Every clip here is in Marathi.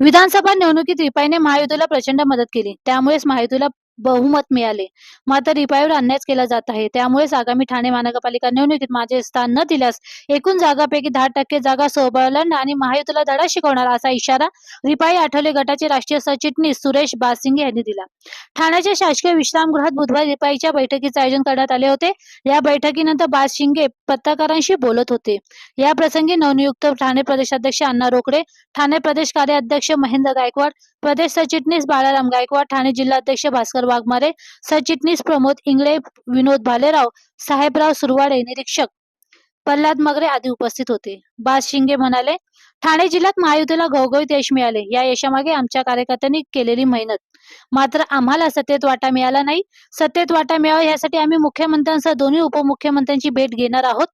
विधानसभा निवडणुकीत रिपाईने महायुतीला प्रचंड मदत केली. त्यामुळेच महायुतीला बहुमत मिळाले. मात्र रिपाईवर अन्यायच केला जात आहे. त्यामुळेच आगामी ठाणे महानगरपालिका निवडणुकीत माझे स्थान न दिल्यास एकूण जागापैकी दहा टक्के जागा सोबळण आणि महायुतीला धडा शिकवणार असा इशारा रिपाई आठवले गटाचे राष्ट्रीय सरचिटणीस सुरेश बासिंगे यांनी दिला. ठाण्याच्या शासकीय विश्रामगृहात बुधवारी रिपाईच्या बैठकीचे आयोजन करण्यात आले होते. या बैठकीनंतर बासिंगे पत्रकारांशी बोलत होते. या प्रसंगी नवनियुक्त ठाणे प्रदेशाध्यक्ष अण्णा रोकडे ठाणे प्रदेश कार्याध्यक्ष महेंद्र गायकवाड प्रदेश सरचिटणीस बाळाराम गायकवाड ठाणे जिल्हाध्यक्ष भास्कर वाघमारे सरचिटणीस प्रमोद इंगळे विनोद भालेराव साहेबराव सुरवाडे निरीक्षक प्रल्हाद मगरे आदी उपस्थित होते. बाज शिंगे म्हणाले ठाणे जिल्ह्यात महायुतीला घवघवीत यश मिळाले. या यशामागे आमच्या कार्यकर्त्यांनी केलेली मेहनत. मात्र आम्हाला सत्तेत वाटा मिळाला नाही. सत्तेत वाटा मिळावा यासाठी आम्ही मुख्यमंत्र्यांसह दोन्ही उपमुख्यमंत्र्यांची भेट घेणार आहोत.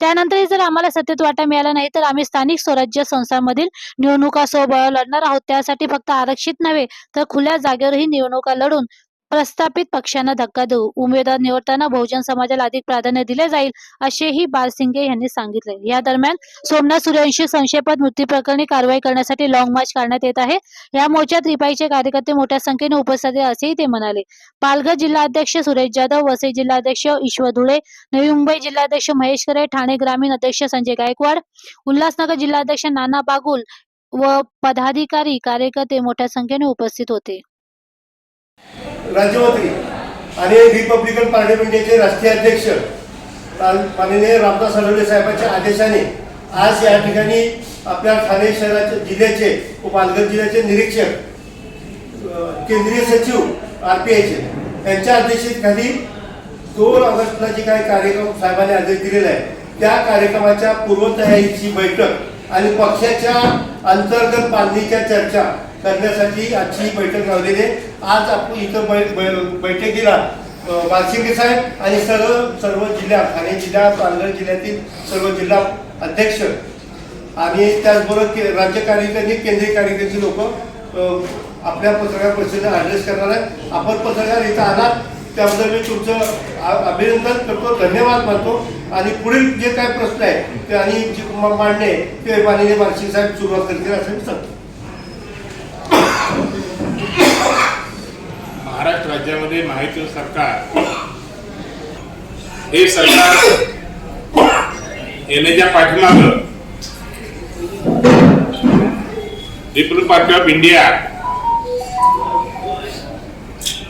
त्यानंतरही जर आम्हाला सत्तेत वाटा मिळाला नाही तर आम्ही स्थानिक स्वराज्य संस्थांमधील निवडणुका सोबळ लढणार आहोत. त्यासाठी फक्त आरक्षित नव्हे तर खुल्या जागेवरही निवडणुका लढून प्रस्थापित पक्षांना धक्का देऊ. उमेदवार निवडताना बहुजन समाजाला अधिक प्राधान्य दिले जाईल असेही बालसिंगे यांनी सांगितले. या दरम्यान सोमनाथ सूर्यवंशी संशयपद मृत्यू प्रकरणी कारवाई करण्यासाठी लॉंग मार्च काढण्यात येत आहे. या मोर्चात रिपाईचे कार्यकर्ते मोठ्या संख्येने उपस्थित असेही ते म्हणाले. पालघर जिल्हाध्यक्ष सुरेश जाधव वसई जिल्हाध्यक्ष ईश्वर धुळे नवी मुंबई जिल्हाध्यक्ष महेश करे ठाणे ग्रामीण अध्यक्ष संजय गायकवाड उल्हासनगर जिल्हाध्यक्ष नाना बागुल व पदाधिकारी कार्यकर्ते मोठ्या संख्येने उपस्थित होते. राज्यमंत्री आणि रिपब्लिकन पार्लमेंटचे राष्ट्रीय अध्यक्ष माननीय रामदास आठवले साहेबांच्या आदेशाने आज या ठिकाणी आपल्या ठाणे शहराचे जिल्ह्याचे व पालघर जिल्ह्याचे निरीक्षक केंद्रीय सचिव आर पी आयचे यांच्या अध्यक्षतेखाली दोन ऑगस्टला जे काही कार्यक्रम साहेबांनी आदेश दिलेला आहे त्या कार्यक्रमाच्या पूर्वतयारीची बैठक आणि पक्षाच्या अंतर्गत बांधणीच्या चर्चा करण्यासाठी आजची बैठक लावलेली आहे. आज आपण इथं बै- बैठकीला अ, साहेब आणि सर्व सर्व जिल्हा ठाणे जिल्हा पालघर जिल्ह्यातील सर्व जिल्हा अध्यक्ष आणि त्याचबरोबर के- राज्य कार्यकर्ते केंद्रीय कार्यकर्ते लोक आपल्या पत्रकार परिषदेला ॲड्रेस करणार आहे आपण पत्रकार इथं आलात त्याबद्दल मी तुमचं अभिनंदन करतो धन्यवाद मानतो. आणि पुढील जे काय प्रश्न आहे ते आणि जे मांडणे ते माननीय वार्षिक साहेब सुरुवात करतील असं मी सांगतो. महाराष्ट्र राज्यामध्ये माहिती सरकार हे सरकार येण्याच्या पाठीमाग पीपल पार्टी ऑफ इंडिया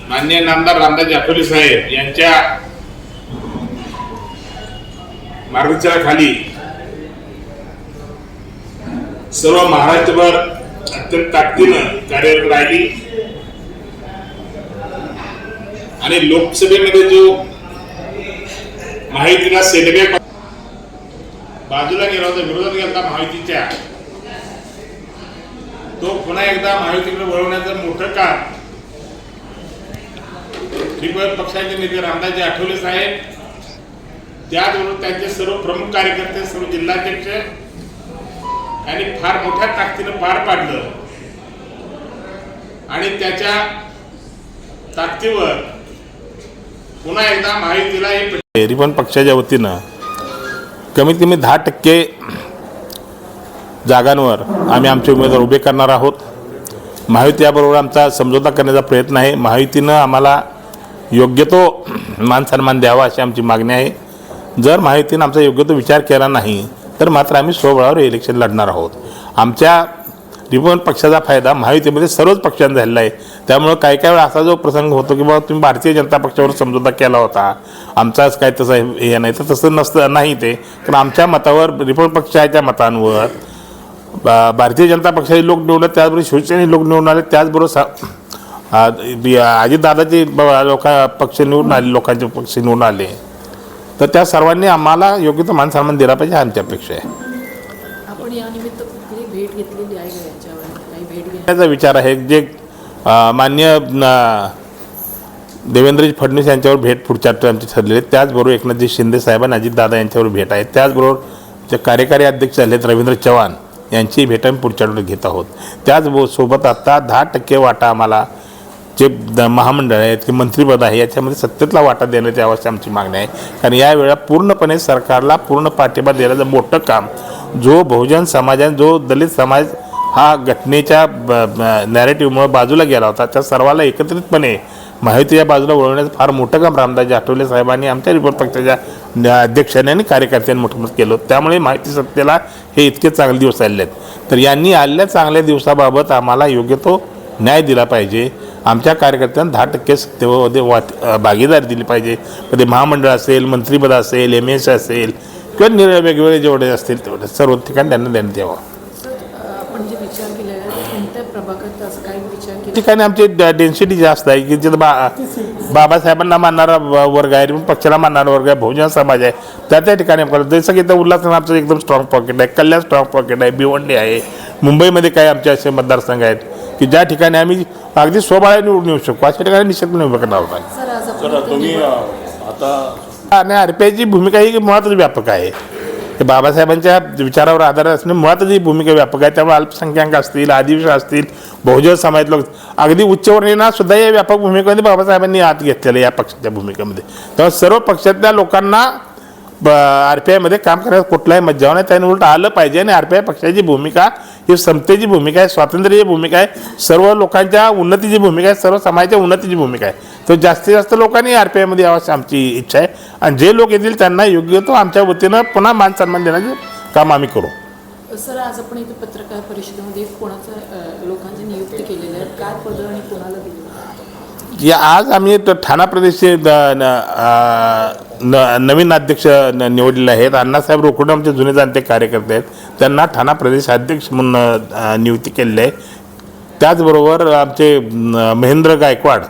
माननीय नामदार रामदास आठवले साहेब यांच्या मार्गदर्शनाखाली सर्व महाराष्ट्रभर अत्यंत ताकदीनं कार्यरत राहिली. आणि लोकसभेमध्ये जो माहितीला सेटबॅक बाजूला गेला होता विरोधात गेला माहितीच्या तो पुन्हा एकदा महायुतीकडे वळवण्याचं मोठं काम. रिपब्लिक पक्षाचे नेते रामदासजी आठवले साहेब त्याचबरोबर त्यांचे सर्व प्रमुख कार्यकर्ते सर्व जिल्हाध्यक्ष आणि फार मोठ्या ताकदीनं पार पाडलं. आणि त्याच्या ताकदीवर पुन्हा एकदा माहितीला रिपन पक्षाच्या वतीनं कमीत कमी दहा टक्के जागांवर आम्ही आमचे उमेदवार उभे करणार आहोत. महायुती याबरोबर आमचा समझोता करण्याचा प्रयत्न आहे. महायुतीनं आम्हाला योग्य तो मान सन्मान द्यावा अशी आमची मागणी आहे. जर महायुतीनं आमचा योग्य तो विचार केला नाही तर मात्र आम्ही स्वबळावर इलेक्शन लढणार आहोत. आमच्या रिपब्लिकन पक्षाचा फायदा महायुतीमध्ये सर्वच पक्षांना झालेला आहे. त्यामुळं काही काही वेळा असा जो प्रसंग होतो की बाबा तुम्ही भारतीय जनता पक्षावर समझोता केला होता. आमचाच काय तसं हे नाही तर तसं नसतं नाही ते. कारण आमच्या मतावर रिपब्लिकन पक्षाच्या मतांवर भारतीय जनता पक्षाचे लोक निवडले त्याचबरोबर शिवसेने लोक निवडून आले त्याचबरोबर सा अजितदादाचे ब- लोक पक्ष निवडून आले लोकांचे पक्ष निवडून आले. तर त्या सर्वांनी आम्हाला योग्य तो मान सन्मान दिला पाहिजे आमची अपेक्षा आहे. त्याचा विचार आहे. जे मान्य न, देवेंद्रजी फडणवीस यांच्यावर भेट पुढच्या आमची ठरलेली आहे. त्याचबरोबर एकनाथजी शिंदे साहेबांना अजितदादा यांच्यावर भेट आहे. त्याचबरोबर जे कार्यकारी अध्यक्ष झालेत रवींद्र चव्हाण यांची भेट आम्ही पुढच्या आठवड्यात घेत आहोत. त्याचबरोबर सोबत दहा टक्के वाटा आम्हाला जे द महामंडळ आहेत की मंत्रिपद आहे याच्यामध्ये सत्तेतला वाटा देण्यात यावा आमची मागणी आहे. कारण यावेळेला पूर्णपणे सरकारला पूर्ण पाठिंबा देण्याचं मोठं काम जो बहुजन समाजाने जो दलित समाज हा घटनेच्या नॅरेटिव्हमुळे बाजूला गेला होता. त्या सर्वाला एकत्रितपणे माहिती या बाजूला वळवण्याचं फार मोठं काम रामदासजी आठवले साहेबांनी आमच्या रिपोर्ट पक्षाच्या अध्यक्षाने अध्यक्षांनी आणि कार्यकर्त्यांनी मोठं मोठं केलं. त्यामुळे माहिती सत्तेला हे इतके चांगले दिवस आलेले आहेत तर यांनी आलेल्या चांगल्या दिवसाबाबत आम्हाला योग्य तो न्याय दिला पाहिजे. आमच्या कार्यकर्त्यांना दहा टक्के सत्तेमध्ये वाट भागीदारी दिली पाहिजे. कधी महामंडळ असेल मंत्रिपद असेल एम एस असेल किंवा निर वेगवेगळे जेवढे असतील तेवढे सर्व ठिकाणी त्यांना देण्यात यावं सर अ, आपण जे विचार केलेला आहे कोणत्या प्रभागात असं काही विचार केला ठिकाणी आमची डेन्सिटी जास्त आहे की जिथं बा बाबासाहेबांना मानणारा व- वर्ग आहे पण पक्षाला मानणारा वर्ग आहे बहुजन समाज आहे त्या त्या ठिकाणी जसं की इथं उल्हासनगर आमचं एकदम स्ट्रॉंग पॉकेट आहे कल्याण स्ट्रॉंग पॉकेट आहे भिवंडी आहे मुंबईमध्ये काही आमचे असे मतदारसंघ आहेत की ज्या ठिकाणी आम्ही अगदी स्वबळाने निवडून येऊ शकतो अशा ठिकाणी निश्चितपणे उभं करणार निवड- आणि आर पी आयची भूमिका ही मुळातच व्यापक आहे. हे बाबासाहेबांच्या विचारावर आधार असणे मुळातच ही भूमिका व्यापक आहे. त्यामुळे अल्पसंख्याक असतील आदिवासी असतील बहुजन समाज लोक अगदी उच्चवर्णीयांना सुद्धा या व्यापक भूमिकेमध्ये बाबासाहेबांनी आत घेतलेलं या पक्षाच्या भूमिकेमध्ये. तेव्हा सर्व पक्षातल्या लोकांना आर पी आयमध्ये काम करण्यात कुठलाही मज्जाव नाही त्याने उलट आलं पाहिजे. आणि आर पी आय पक्षाची भूमिका ही समतेची भूमिका आहे स्वातंत्र्याची भूमिका आहे. सर्व लोकांच्या उन्नतीची भूमिका आहे सर्व समाजाच्या उन्नतीची भूमिका आहे. तर जास्तीत जास्त लोकांनी आर पी आयमध्ये यावं आमची इच्छा आहे. आणि जे लोक येतील त्यांना योग्य तो आमच्या वतीनं पुन्हा मान सन्मान देण्याचे काम आम्ही करू. सर आज आपण इथे पत्रकार परिषदेमध्ये कोणाचं लोकांची नियुक्ती केलेली आहे. काय पद आणि कोणाला दिलेलं या आज आम्ही तो ठाणा प्रदेशचे द- न- न- नवीन अध्यक्ष न- निवडलेले आहेत. अण्णासाहेब रोकडे आमचे जुने जाणते कार्यकर्ते आहेत. त्यांना ठाणा प्रदेश अध्यक्ष म्हणून अ, नियुक्ती केलेली आहे. त्याचबरोबर आमचे न, महेंद्र गायकवाड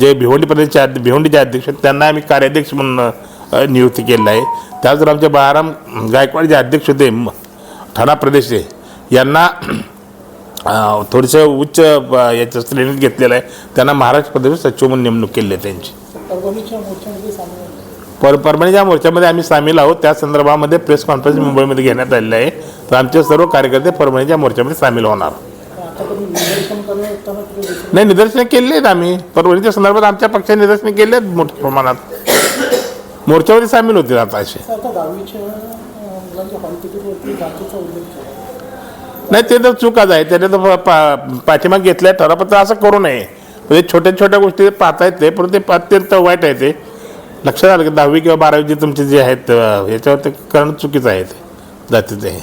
जे भिवंडी प्रदेशचे अध्य- भिवंडीचे अध्यक्ष आहेत त्यांना आम्ही कार्याध्यक्ष म्हणून अ, नियुक्ती केलेलं आहे. त्याचबरोबर आमचे बाळाराम गायकवाड जे अध्यक्ष होते म- ठाणा प्रदेशचे यांना थोडंसं उच्च अं, याच्या श्रेणीत घेतलेलं आहे. त्यांना महाराष्ट्र प्रदेश सचिव म्हणून नेमणूक केली आहे त्यांची. पर परभणीच्या मोर्चामध्ये आम्ही सामील आहोत. त्या संदर्भामध्ये प्रेस कॉन्फरन्स मुंबईमध्ये घेण्यात आलेलं आहे. तर आमचे सर्व कार्यकर्ते परभणीच्या मोर्चामध्ये सामील होणार. नाही निदर्शनं केलेली आहेत आम्ही. परभणीच्या संदर्भात आमच्या पक्षाने निदर्शनं केली आहेत मोठ्या प्रमाणात. मोर्चामध्ये सामील होतील आता असे. नाही ते तर चुकाच आहे. त्याने तर पा- पा- पाठीमाग घेतल्या ठरापत्र असं करू नये. म्हणजे छोट्या छोट्या गोष्टी पाहता येते परंतु ते अत्यंत वाईट आहे ते. लक्षात आलं की दहावी किंवा बारावी जे तुमचे जे आहेत याच्यावर ते करणं चुकीचं आहे ते जातीचं हे